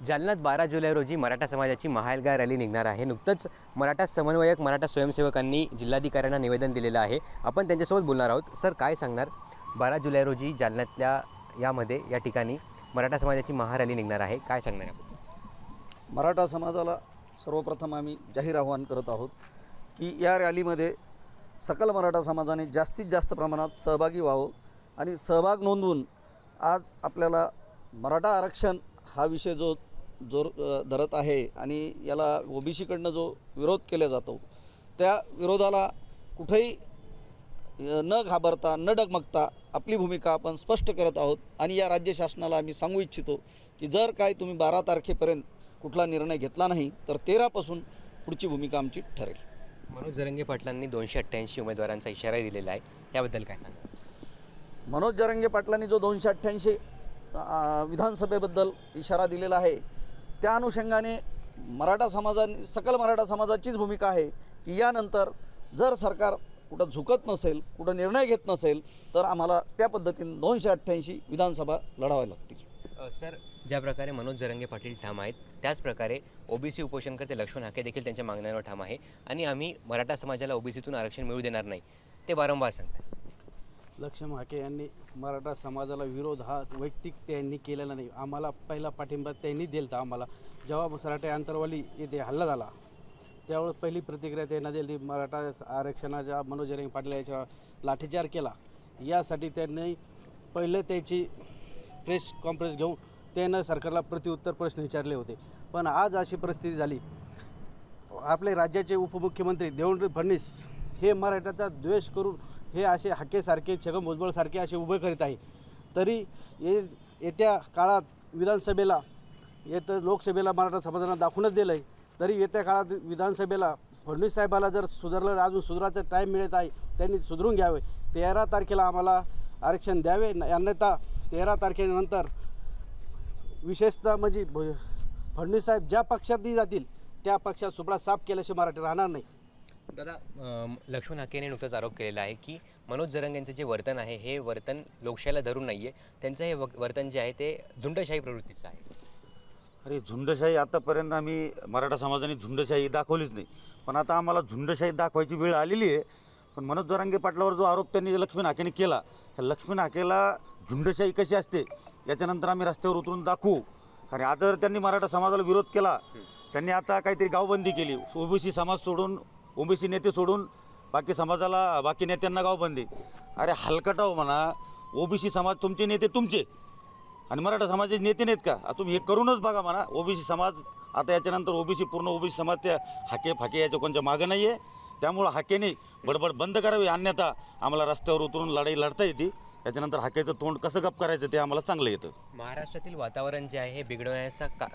जालन्यात बारा जुलै रोजी मराठा समाजाची महालगाय रॅली निघणार आहे. नुकतंच मराठा समन्वयक मराठा स्वयंसेवकांनी जिल्हाधिकाऱ्यांना निवेदन दिलेलं आहे. आपण त्यांच्यासोबत बोलणार आहोत. सर काय सांगणार? बारा जुलै रोजी जालन्यातल्या यामध्ये या ठिकाणी मराठा समाजाची महारॅली निघणार आहे. काय सांगणार आपण मराठा समाजाला सर्वप्रथम आम्ही जाहीर आवाहन करत आहोत की या रॅलीमध्ये सकल मराठा समाजाने जास्तीत जास्त प्रमाणात सहभागी व्हावं आणि सहभाग नोंदवून आज आपल्याला मराठा आरक्षण हा विषय जो जोर धरत आहे आणि याला ओबीसीकडनं जो विरोध केला जातो त्या विरोधाला कुठेही न घाबरता न डगमगता आपली भूमिका आपण स्पष्ट करत आहोत आणि या राज्य शासनाला आम्ही सांगू इच्छितो की जर काय तुम्ही बारा तारखेपर्यंत कुठला निर्णय घेतला नाही तर तेरापासून पुढची भूमिका आमची ठरेल. मनोज जरंगे पाटलांनी दोनशे अठ्ठ्याऐंशी उमेदवारांचा इशारा दिलेला आहे. त्याबद्दल काय सांगा मनोज जरंगे पाटलांनी जो दोनशे अठ्ठ्याऐंशी विधानसभेबद्दल इशारा दिलेला आहे. त्या अनुषंगाने मराठा समाजाने सकल मराठा समाजाचीच भूमिका आहे की यानंतर जर सरकार कुठं झुकत नसेल कुठं निर्णय घेत नसेल तर आम्हाला त्या पद्धतीने दोनशे अठ्ठ्याऐंशी विधानसभा लढाव्या लागतील. सर ज्या प्रकारे मनोज जरंगे पाटील ठाम आहेत त्याचप्रकारे ओबीसी उपोषणकर्ते लक्ष्मण हाके देखील त्यांच्या मागण्यांवर ठाम आहे आणि आम्ही मराठा समाजाला ओबीसीतून आरक्षण मिळू देणार नाही ते वारंवार सांगतात लक्ष्मण हाके यांनी मराठा समाजाला विरोध हा वैयक्तिक त्यांनी केलेला नाही. आम्हाला पहिला पाठिंबा त्यांनी दिला आम्हाला. जेव्हा सराटे अंतरवाली येथे हल्ला झाला त्यावेळेस पहिली प्रतिक्रिया त्यांना दिली ती मराठा आरक्षणाच्या मनोज जरंगे पाटील याच्या लाठीचार केला. यासाठी त्यांनी पहिले त्याची प्रेस कॉन्फरन्स घेऊन त्यानं सरकारला प्रतिउत्तर प्रश्न विचारले होते. पण आज अशी परिस्थिती झाली. आपले राज्याचे उपमुख्यमंत्री देवेंद्र फडणवीस हे मराठ्याचा द्वेष करून हे असे हाकेसारखे छगन भुजबळसारखे असे उभे करीत आहे. तरी ये येत्या काळात विधानसभेला येतं लोकसभेला मराठा समाजाला दाखवूनच दिलं आहे तरी येत्या काळात विधानसभेला फडणवीस साहेबाला जर सुधारलं अजून सुधाराचा टाईम मिळत आहे त्यांनी सुधरून घ्यावे. तेरा तारखेला आम्हाला आरक्षण द्यावे. अन्यथा तेरा तारखेनंतर विशेषतः म्हणजे भ- फडणवीस साहेब ज्या पक्षातही जातील त्या पक्षात सुपडा साफ केल्याशिवाय मराठी राहणार नाही. दादा लक्ष्मण हाकेने नुकताच आरोप केलेला आहे की मनोज जरंग यांचं जे वर्तन आहे हे वर्तन लोकशाहीला धरून नाही आहे त्यांचं हे वर्तन जे आहे ते झुंडशाही प्रवृत्तीचं आहे. अरे झुंडशाही आतापर्यंत आम्ही मराठा समाजाने झुंडशाही दाखवलीच नाही. पण आता आम्हाला झुंडशाही दाखवायची वेळ आलेली आहे. पण मनोज जरांगे पाटलावर जो आरोप त्यांनी लक्ष्मी हाकेने केला ह्या लक्ष्मी हाकेला झुंडशाही कशी असते याच्यानंतर आम्ही रस्त्यावर उतरून दाखवू. कारण आता जर त्यांनी मराठा समाजाला विरोध केला त्यांनी आता काहीतरी गावबंदी केली ओबीसी समाज सोडून ओबीसी नेते सोडून बाकी समाजाला बाकी नेत्यांना गावबंदी अरे हलकटाव म्हणा ओबीसी समाज तुमचे नेते तुमचे. आणि मराठा समाजाचे नेते नाहीत का? तुम्ही हे करूनच बघा म्हणा ओबीसी समाज आता याच्यानंतर ओबीसी पूर्ण ओबीसी समाज त्या हाके फाके याच्या कोणत्या मागं नाही आहे त्यामुळं हाकेने बडबड बंद करावी अन्यथा आम्हाला रस्त्यावर उतरून लढाई लढता येते. त्याच्यानंतर हाकेचं तोंड कसं गप करायचं ते आम्हाला चांगलं येतं. महाराष्ट्रातील वातावरण जे आहे हे बिघडवण्याचा का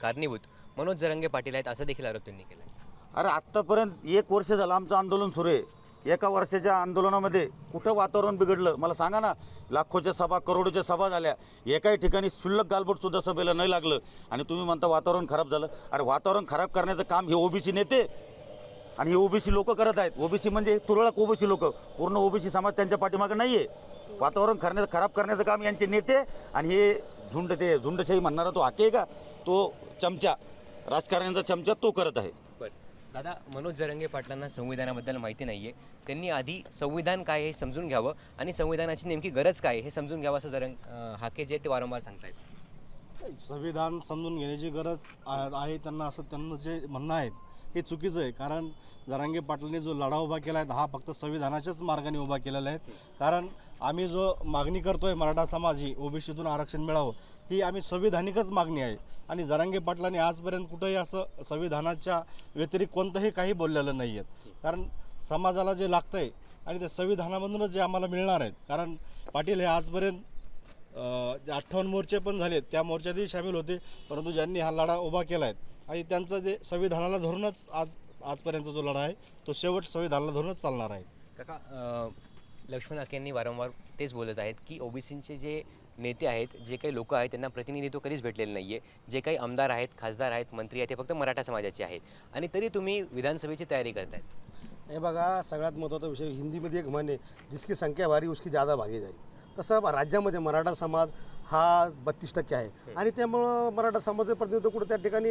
कारणीभूत. मनोज जरंगे पाटील आहेत असं देखील आरोप त्यांनी केलं आहे अरे आत्तापर्यंत एक वर्ष झालं आमचं आंदोलन सुरू आहे. एका वर्षाच्या आंदोलनामध्ये कुठं वातावरण बिघडलं? मला सांगा ना लाखोच्या सभा करोडोच्या सभा झाल्या. एकाही ठिकाणी शुल्लक गालबोटसुद्धा सभेला नाही लागलं. आणि तुम्ही म्हणता वातावरण खराब झालं. अरे वातावरण खराब करण्याचं काम हे ओबीसी नेते आणि हे ओबीसी लोक करत आहेत. ओबीसी म्हणजे तुरळक ओबीसी लोक. पूर्ण ओबीसी समाज त्यांच्या पाठीमागं नाही आहे वातावरण करण्याचं खराब करण्याचं काम यांचे नेते आणि हे झुंड ते झुंडशाही म्हणणारा तो हाके का? तो चमचा राजकारण्यांचा चमचा तो करत आहे. दादा मनोज जरंगे पाटलांना संविधानाबद्दल माहिती नाही आहे त्यांनी आधी संविधान काय हे समजून घ्यावं आणि संविधानाची नेमकी गरज काय आहे हे समजून घ्यावं असं जरंग अ, हाके जे ते वारंवार सांगतायत. संविधान समजून घेण्याची गरज आ- आहे त्यांना असं त्यांना जे म्हणणं आहे हे चुकीचं आहे. कारण जरांगे पाटलांनी जो लढा उभा केला आहे हा फक्त संविधानाच्याच मार्गाने उभा केलेला आहे. कारण आम्ही जो मागणी करतोय मराठा समाज ही ओबीसीतून आरक्षण मिळावं ही आम्ही संविधानिकच मागणी आहे. आणि जरांगे पाटलांनी आजपर्यंत कुठंही असं संविधानाच्या व्यतिरिक्त कोणतंही काही बोललेलं नाही आहेत कारण समाजाला जे लागतं आहे आणि त्या संविधानामधूनच जे आम्हाला मिळणार आहेत. कारण पाटील हे आजपर्यंत जे अठ्ठावन्न मोर्चे पण झालेत त्या मोर्चातही सामील होते. परंतु ज्यांनी हा लढा उभा केला आहे आणि त्यांचं जे संविधानाला धरूनच आज आजपर्यंतचा जो लढा आहे तो शेवट संविधानाला धरूनच चालणार आहे. काका लक्ष्मण यांनी वारंवार तेच बोलत आहेत की ओबीसीचे जे नेते आहेत जे काही लोक आहेत त्यांना प्रतिनिधित्व कधीच भेटलेलं नाही आहे जे काही आमदार आहेत खासदार आहेत मंत्री आहेत ते फक्त मराठा समाजाचे आहेत. आणि तरी तुम्ही विधानसभेची तयारी करतायत. हे बघा सगळ्यात महत्त्वाचा विषय हिंदीमध्ये एक म्हण आहे जिसकी संख्या भारी उसकी ज़्यादा भागीदारी. तसं राज्यामध्ये मराठा समाज हा बत्तीस टक्के आहे. आणि त्यामुळं मराठा समाजाचं प्रतिनिधित्व कुठं त्या ठिकाणी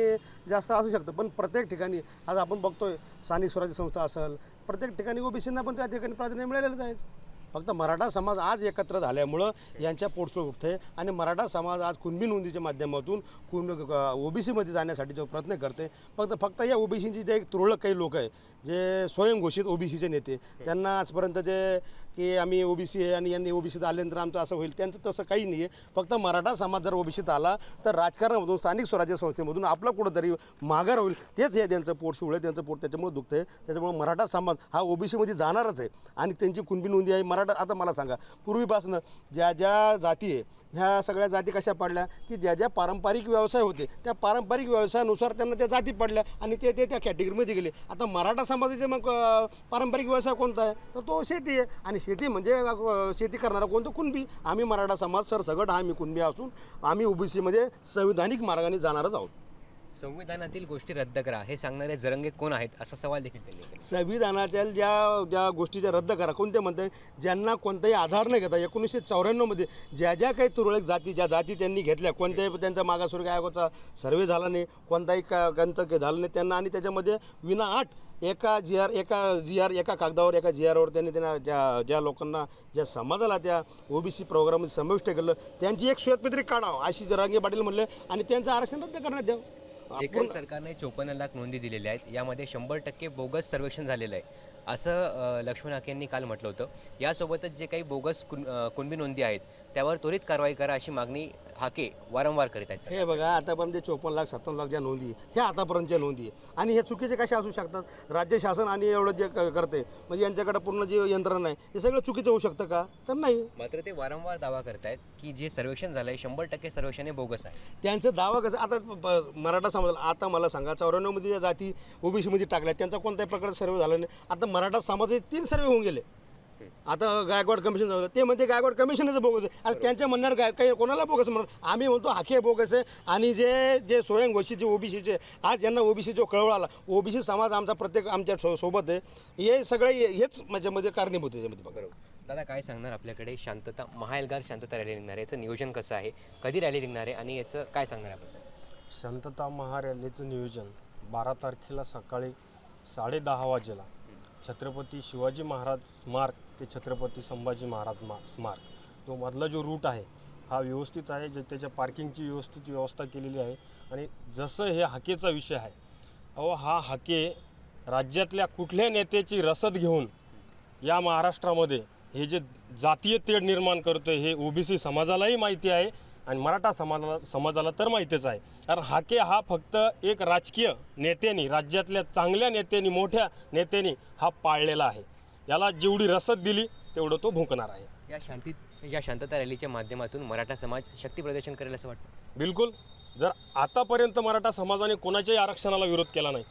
जास्त असू शकतं. पण प्रत्येक ठिकाणी आज आपण बघतोय स्थानिक स्वराज्य संस्था असेल प्रत्येक ठिकाणी ओबीसींना पण त्या ठिकाणी प्राधान्य मिळालेलंच आहे. फक्त मराठा समाज आज एकत्र झाल्यामुळं यांच्या पोटसोड उठते. आणि मराठा समाज आज कुणबी नोंदीच्या माध्यमातून कुण ओबीसीमध्ये जाण्यासाठी जो प्रयत्न करते. फक्त फक्त या ओबीसीची जे एक तुरळक काही लोक आहे जे स्वयंघोषित ओबीसीचे नेते त्यांना आजपर्यंत जे की आम्ही ओबीसी आहे आणि यांनी ओबीसीत आल्यानंतर आमचं असं होईल त्यांचं तसं काही नाही आहे. फक्त मराठा समाज जर ओबीसीत आला तर राजकारणामधून स्थानिक स्वराज्य संस्थेमधून आपलं कुठंतरी माघार होईल. तेच हे त्यांचं पोट सुवळे त्यांचं पोट त्याच्यामुळे दुखतं आहे त्याच्यामुळे मराठा समाज हा ओबीसीमध्ये जाणारच आहे. आणि त्यांची कुणबी नोंदी आहे मराठा आता मला सांगा पूर्वीपासनं ज्या ज्या जाती आहे ह्या सगळ्या जाती कशा पडल्या? की ज्या ज्या पारंपरिक व्यवसाय होते त्या पारंपरिक व्यवसायानुसार त्यांना त्या जाती पडल्या आणि ते ते त्या कॅटेगरीमध्ये गेले. आता मराठा समाजाचे मग पारंपरिक व्यवसाय कोणता आहे? तर तो शेती आहे. आणि शेती म्हणजे शेती करणारा कोणतं कुणबी. आम्ही मराठा समाज सरसगट हा आम्ही कुणबी असून आम्ही ओबीसीमध्ये संविधानिक मार्गाने जाणारच आहोत. संविधानातील गोष्टी रद्द करा. हे सांगणारे जरंगे कोण आहेत? असा सवाल देखील त्यांनी केला. संविधानाच्या ज्या ज्या गोष्टीच्या रद्द करा. कोणत्या म्हणते? ज्यांना कोणताही आधार नाही घेता एकोणीसशे चौऱ्याण्णवमध्ये ज्या ज्या काही तुरळक जाती ज्या जाती त्यांनी घेतल्या कोणत्याही त्यांचा मागासवर्ग आयोगाचा सर्वे झाला नाही. कोणताही का त्यांचं काही झालं नाही. त्यांना आणि त्याच्यामध्ये विना आठ एका जी आर एका जी आर एका कागदावर एका जी आरवर त्यांनी त्यांना ज्या ज्या लोकांना ज्या समाजाला त्या ओबीसी प्रोग्राममध्ये समाविष्ट केलं त्यांची एक श्वेतपत्री काढावं अशी जरांगे पाटील म्हणले. आणि त्यांचं आरक्षण रद्द करण्यात द्यावं जे काही सरकारने चोपन्न लाख नोंदी दिलेल्या आहेत यामध्ये शंभर टक्के बोगस सर्वेक्षण झालेलं आहे असं लक्ष्मण हाके यांनी काल म्हटलं होतं. यासोबतच जे काही बोगस कुण कुणबी नोंदी आहेत त्यावर त्वरित कारवाई करा अशी मागणी हाके वारंवार करीत आहेत हे बघा आतापर्यंत जे चोपन्न लाख सत्तावन्न लाख ज्या नोंदी ह्या आतापर्यंतच्या नोंदी आहे आणि हे चुकीचे कसे असू शकतात? राज्य शासन आणि एवढं जे करते म्हणजे यांच्याकडे पूर्ण जे यंत्रणा आहे हे सगळं चुकीचं होऊ शकतं का? तर नाही. मात्र ते वारंवार दावा करतायत की जे सर्वेक्षण झालं आहे शंभर टक्के सर्वेक्षण हे बोगस आहे. त्यांचं दावा कसं? आता मराठा समाजाला आता मला सांगा चौऱ्याण्णवमध्ये ज्या जाती ओबीसीमध्ये टाकल्या त्यांचा कोणत्याही प्रकारचा सर्वे झाला नाही. आता मराठा समाजाचे तीन सर्वे होऊन गेले. आता गायकवाड कमिशन झालं ते म्हणते गायकवाड कमिशनच बोगस आहे. आणि त्यांच्या म्हणणार काय काही कोणाला बोगस म्हणणार आम्ही म्हणतो हाके बोगस आहे. आणि जे जे स्वयंघोषित जे ओबीसीचे आज यांना ओबीसी जो कळवळ आला. ओबीसी समाज आमचा प्रत्येक आमच्या सो सोबत आहे. हे सगळे हेच माझ्यामध्ये कारणीभूत आहे याच्यामध्ये बघा. दादा काय सांगणार आपल्याकडे? शांतता महाएल्गार शांतता रॅली निघणार आहे. याचं नियोजन कसं आहे? कधी रॅली निघणार आहे? आणि याचं काय सांगणार आहे आपण? शांतता महारॅलीचं नियोजन बारा तारखेला सकाळी साडे दहा वाजेला. छत्रपती शिवाजी महाराज स्मारक ते छत्रपती संभाजी महाराज मा स्मारक. तो मधला जो रूट आहे हा व्यवस्थित आहे जे त्याच्या पार्किंगची व्यवस्थित व्यवस्था केलेली आहे आणि जसं हे हाकेचा विषय आहे अहो हा हाके राज्यातल्या कुठल्या नेत्याची रसद घेऊन या महाराष्ट्रामध्ये हे जे जातीय तेढ निर्माण करतो हे ओबीसी समाजालाही माहिती आहे आणि मराठा समाजाला समाजाला तर माहितीच आहे. कारण हाके हा फक्त एक राजकीय नेत्यांनी राज्यातल्या चांगल्या नेत्यांनी मोठ्या नेत्यांनी हा पाळलेला आहे. याला जेवढी रसद दिली तेवढं तो भुंकणार आहे. या शांती या शांतता रॅलीच्या माध्यमातून मराठा समाज शक्ती प्रदर्शन करेल असं वाटतं? बिलकुल. जर आतापर्यंत मराठा समाजाने कोणाच्याही आरक्षणाला विरोध केला नाही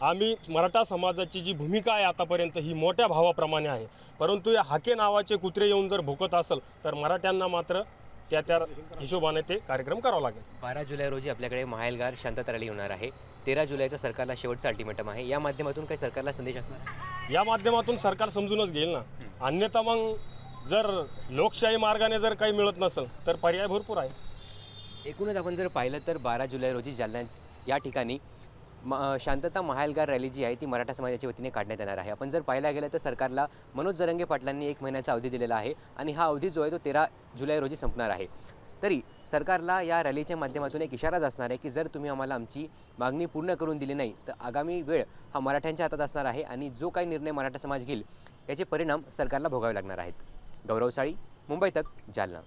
आम्ही मराठा समाजाची जी भूमिका आहे आतापर्यंत ही मोठ्या भावाप्रमाणे आहे. परंतु या हाके नावाचे कुत्रे येऊन जर भुकत असेल तर मराठ्यांना मात्र त्या त्या हिशोबाने ते कार्यक्रम करावा लागेल. बारा जुलै रोजी आपल्याकडे महाएल्गार शांतता रॅली होणार आहे. तेरा जुलैचा सरकारला शेवटचा अल्टिमेटम आहे. या माध्यमातून काही सरकारला संदेश असणार? या माध्यमातून सरकार समजूनच घेईल ना. अन्यथा मग जर लोकशाही मार्गाने जर काही मिळत नसेल तर पर्याय भरपूर आहे. एकूणच आपण जर पाहिलं तर बारा जुलै रोजी जालना या ठिकाणी म शांतता महालगार रॅली जी आहे ती मराठा समाजाच्या वतीने काढण्यात येणार आहे. आपण जर पाहायला गेलं तर सरकारला मनोज जरंगे पाटलांनी एक महिन्याचा अवधी दिलेला आहे आणि हा अवधी जो आहे तो तेरा जुलै रोजी संपणार आहे. तरी सरकारला या रॅलीच्या माध्यमातून एक इशाराच असणार आहे की जर तुम्ही आम्हाला आमची मागणी पूर्ण करून दिली नाही तर आगामी वेळ हा मराठ्यांच्या हातात असणार आहे आणि जो काही निर्णय मराठा समाज घेईल याचे परिणाम सरकारला भोगावे लागणार आहेत. गौरवशाळी मुंबई तक जालना.